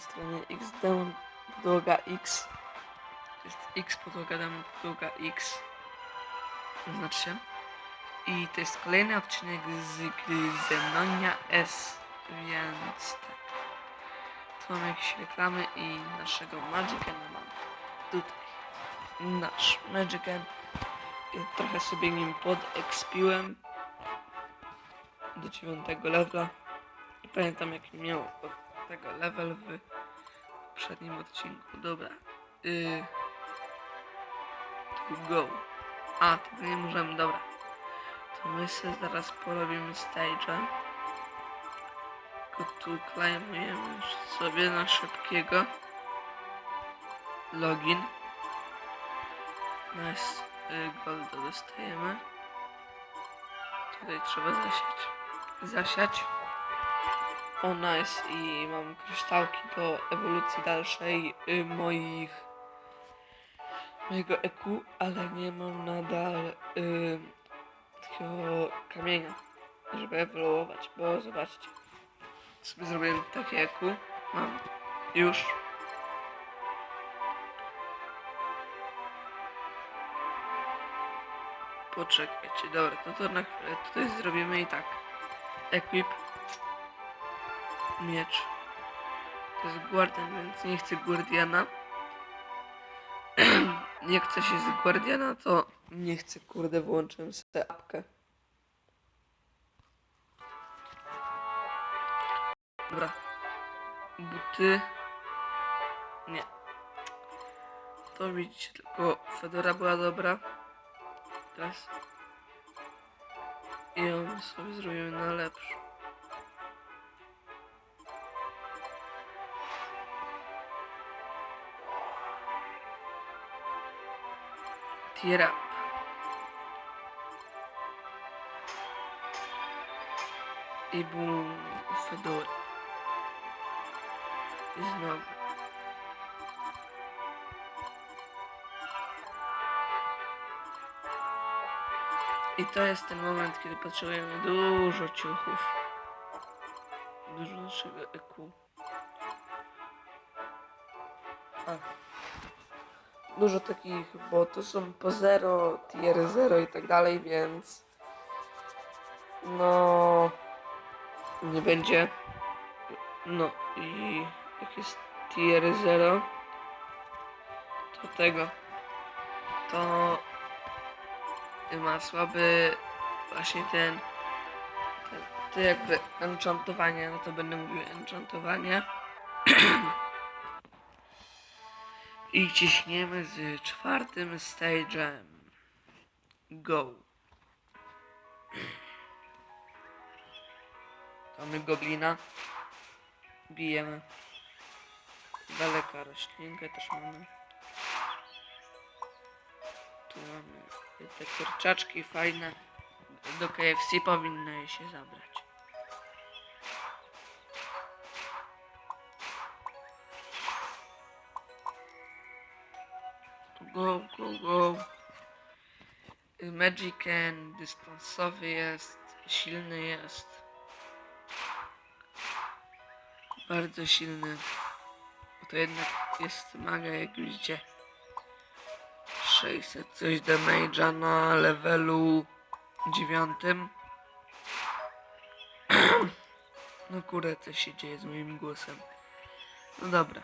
strony x down podłoga x. Jest x podłoga down podłoga x. Znaczy się. I to jest kolejny odcinek z gry Zenonia S więc tak. Tu mamy jakieś reklamy i naszego Magicana mamy. Tutaj. Nasz Magican trochę sobie nim podekspiłem. Do dziewiątego levela. I pamiętam jak miał tego level w poprzednim odcinku. Dobra. Yy. Go. A, tego nie możemy, dobra. To my sobie zaraz porobimy stage'a. Tylko tu klejmujemy sobie na szybkiego. Login. Nice. Yy, golda dostajemy. Tutaj trzeba zasiać. Zasiać. O nice i mam kryształki do ewolucji dalszej y, moich mojego EQ, ale nie mam nadal y, takiego kamienia, żeby ewoluować, bo zobaczcie. Sobie zrobiłem takie EQ, mam już. Poczekajcie, dobra, to to na chwilę tutaj zrobimy i tak. Equip miecz. To jest Guardian, więc nie chcę Guardiana. nie chcę się z Guardiana, to nie chcę, kurde, włączyłem sobie apkę. Dobra. Buty. Nie. To widzicie, tylko Fedora była dobra. Teraz. I ją sobie zrobimy na lepszą. Tear up. I bum, Fedora. I. I to jest ten moment, kiedy potrzebujemy dużo ciuchów. Dużo naszego EQ. A. Dużo takich, bo to są po 0, tier 0 i tak dalej, więc no nie będzie. No i jak jest tier 0 to tego to ma słaby właśnie ten ten- to jakby enchantowanie, no to będę mówił enchantowanie i ciśniemy z czwartym stage'em. Go. Mamy goblina. Bijemy. Daleka roślinkę też mamy. Tu mamy te kurczaczki fajne. Do KFC powinno je się zabrać. Go, go, go. Magicen dystansowy jest, silny jest. Bardzo silny. Bo to jednak jest maga, jak widzicie. 600 coś damage'a na levelu dziewiątym. No kurde, co się dzieje z moim głosem. No dobra,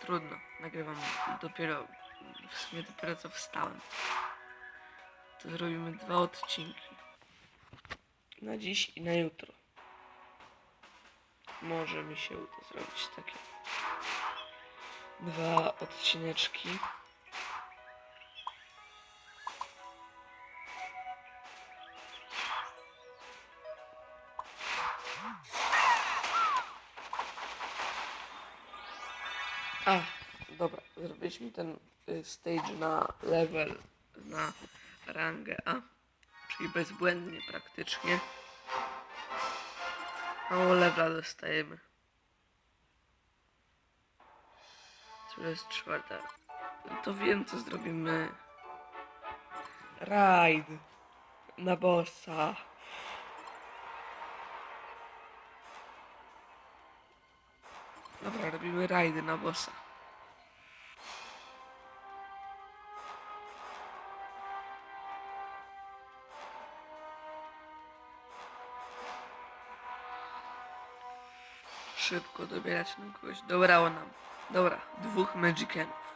trudno. Nagrywam dopiero, w sumie dopiero co wstałem. To zrobimy dwa odcinki. Na dziś i na jutro. Może mi się uda zrobić takie dwa odcineczki. Zrobiliśmy ten y, stage na level, na rangę A, czyli bezbłędnie praktycznie. Mało levela dostajemy. To jest czwarta. No to wiem co zrobimy. Raid na bossa. Dobra, robimy rajdy na bossa. Szybko dobierać na kogoś. Dobrało nam. Dobra, dwóch Magicanów.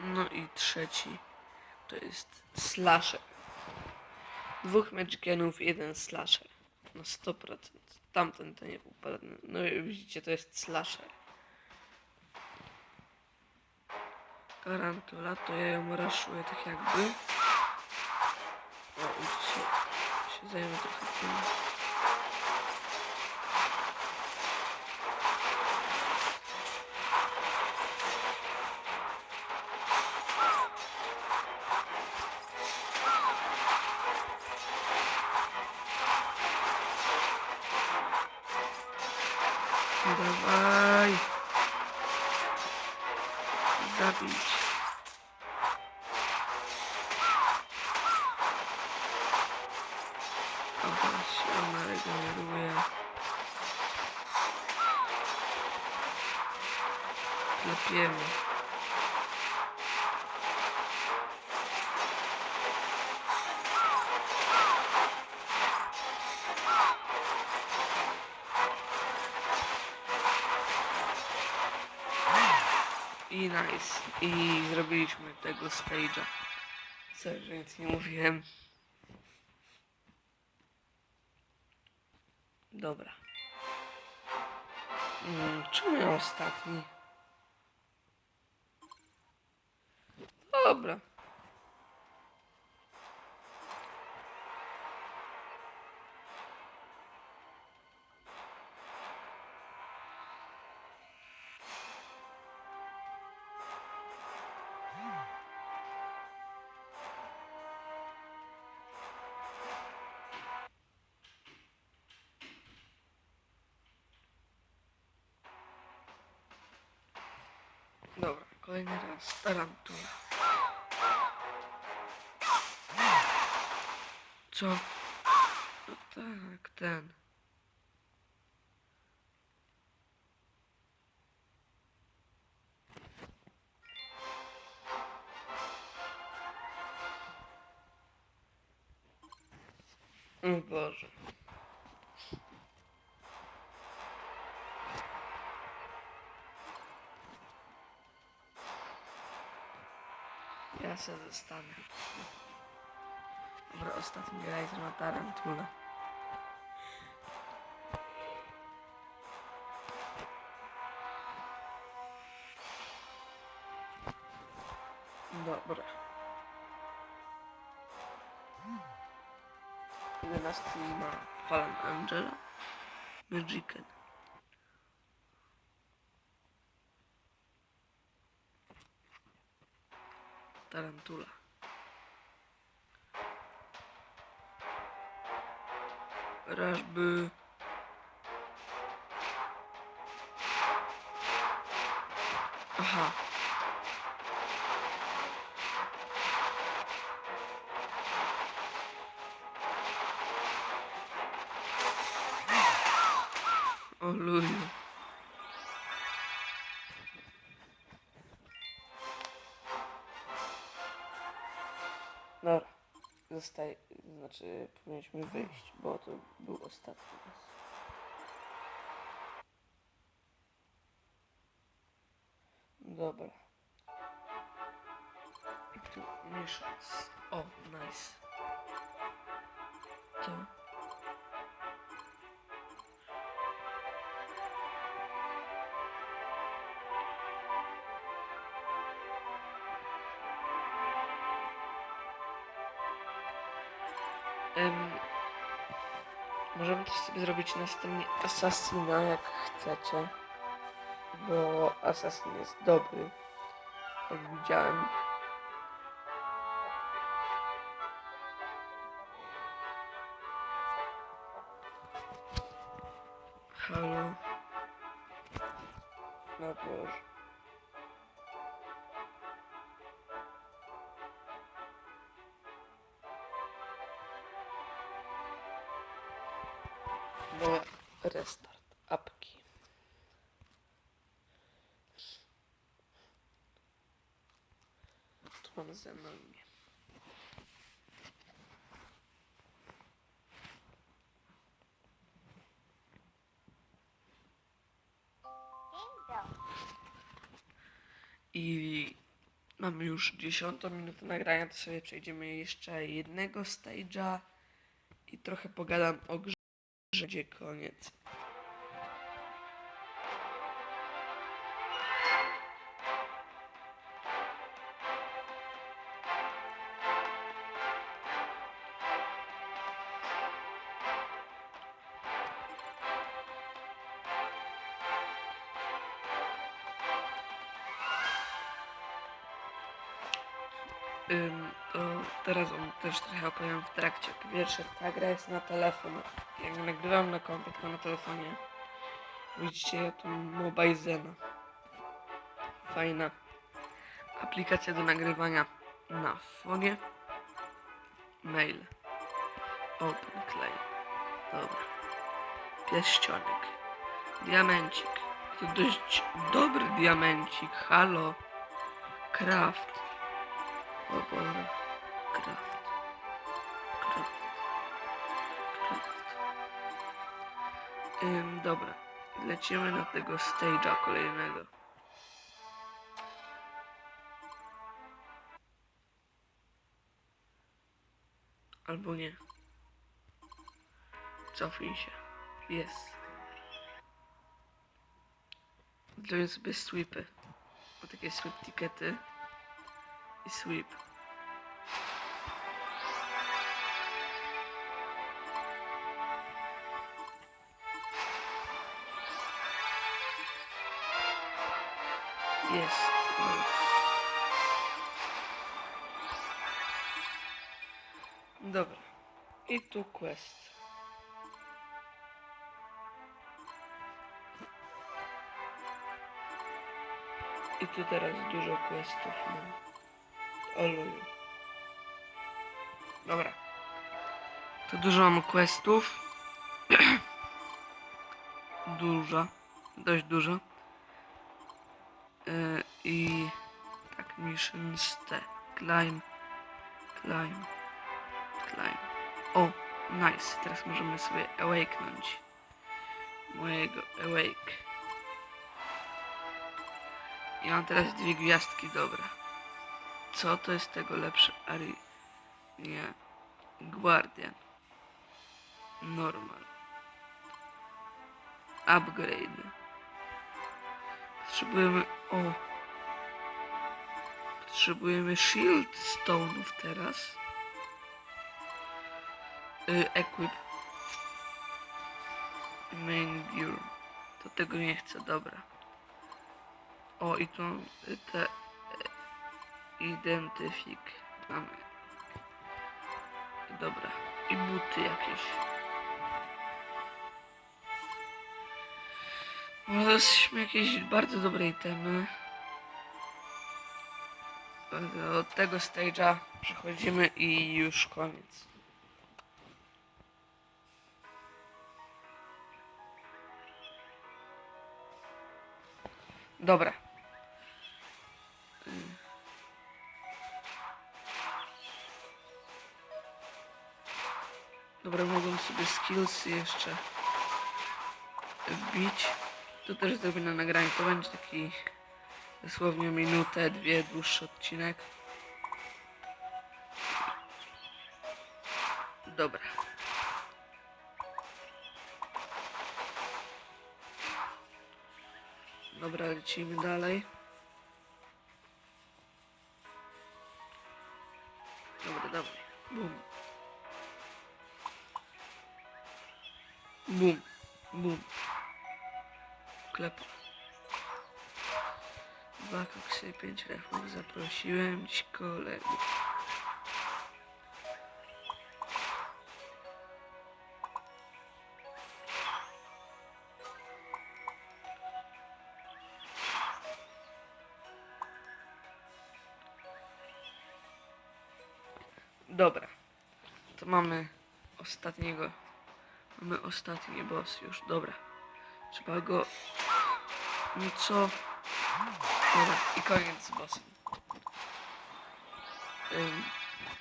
No i trzeci to jest slasher. Dwóch Magicanów, jeden slasher. Na 100%. Tamten to nie był. No i widzicie, to jest slasher. Tarantula, to ja ją raszuję tak jakby. O, i się, się zajmę trochę się ona regeneruje. Klepiemy. I nice. I zrobiliśmy tego stage'a. Że nic nie mówiłem. Dobra. Mm, czemu ostatni? Dobra. Dobra, kolejny raz. Tarantula. Co? No tak, ten. Ja se zostanę. Dobra, ostatni rajd na tarantula. Dobra. 11 ma Fallen Angela. Magician. Tarantula. Rażby. Dobra. Zostaje, znaczy powinniśmy wyjść, bo to był ostatni. Dobra. Ym, możemy też sobie zrobić następnie Assassina, jak chcecie. Bo Assassin jest dobry. Jak widziałem. Dobra, restart apki. Tu mam Zenonię. I mamy już 10 minutę nagrania, to sobie przejdziemy jeszcze jednego stage'a i trochę pogadam o grze, że będzie koniec. Trochę opowiem w trakcie. Po pierwsze, ta gra jest na telefon. Jak nagrywam na kompie, tylko na telefonie. Widzicie, ja tu Mobile Zena. Fajna aplikacja do nagrywania na fonie. Mail. Open Clay. Dobra. Pierścionek. Diamencik. To dość dobry diamencik. Halo. Kraft. Kraft. Ym, dobra. Lecimy na tego stage'a kolejnego. Albo nie. Cofnij się. Jest. Zrobię sobie sweepy. Bo takie sweep tikety i sweep. Jest. Dobra. I tu quest. I tu teraz dużo questów mam. Oluju. Dobra. To dużo mam questów. dużo. Dość dużo. Yy, I tak, missions te. Climb. Climb. Climb. O, nice. Teraz możemy sobie awakenąć mojego awake. I mam teraz dwie gwiazdki, dobra. Co to jest tego lepsze? Ari... Nie. Guardian. Normal. Upgrade. Potrzebujemy... O! Potrzebujemy shield stone'ów teraz. Y, equip. Main gear. To tego nie chcę, dobra. O, i tu y, te Identyfik. Mamy. Dobra. I buty jakieś. Jesteśmy jakieś bardzo dobre itemy. Od tego stage'a przechodzimy i już koniec. Dobra. Dobra, mogą sobie skillsy jeszcze wbić. To też zrobię na nagraniu. To będzie taki dosłownie minutę, dwie dłuższy odcinek. Dobra. Dobra, lecimy dalej. Zaprosiłem dziś kolegów. Dobra. To mamy ostatniego Mamy ostatni boss już, dobra. Trzeba go... No co? Dobra, i koniec z bossem. Ym,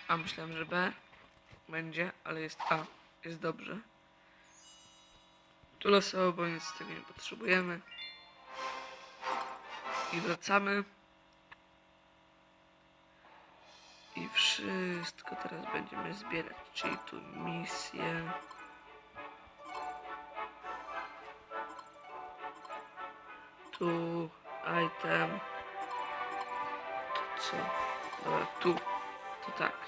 a myślałem, że B będzie, ale jest A. Jest dobrze. Tu losowo, bo nic z tego nie potrzebujemy. I wracamy. I wszystko teraz będziemy zbierać, czyli tu misje. Tu item. To co? Dobra, tu. To tak.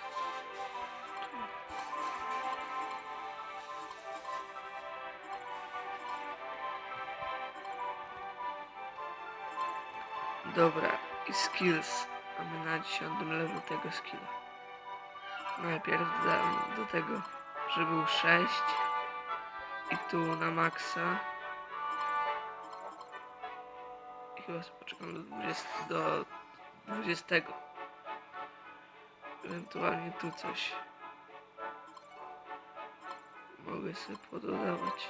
Dobra, i skills. Mamy na 10 levelu tego skilla. Najpierw dam do tego, że był 6. I tu na maksa. Chyba sobie poczekam do 20. Do 20. Ewentualnie tu coś. Mogę sobie pododawać.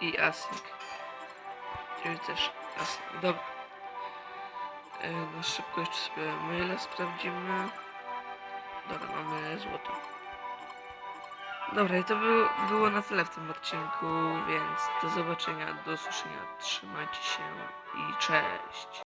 I async. Czyli też async. Dobra. E, No szybko jeszcze sobie maila sprawdzimy. Dobra, mamy złoto. Dobra, i to było, było na tyle w tym odcinku, więc do zobaczenia, do usłyszenia. Trzymajcie się i cześć.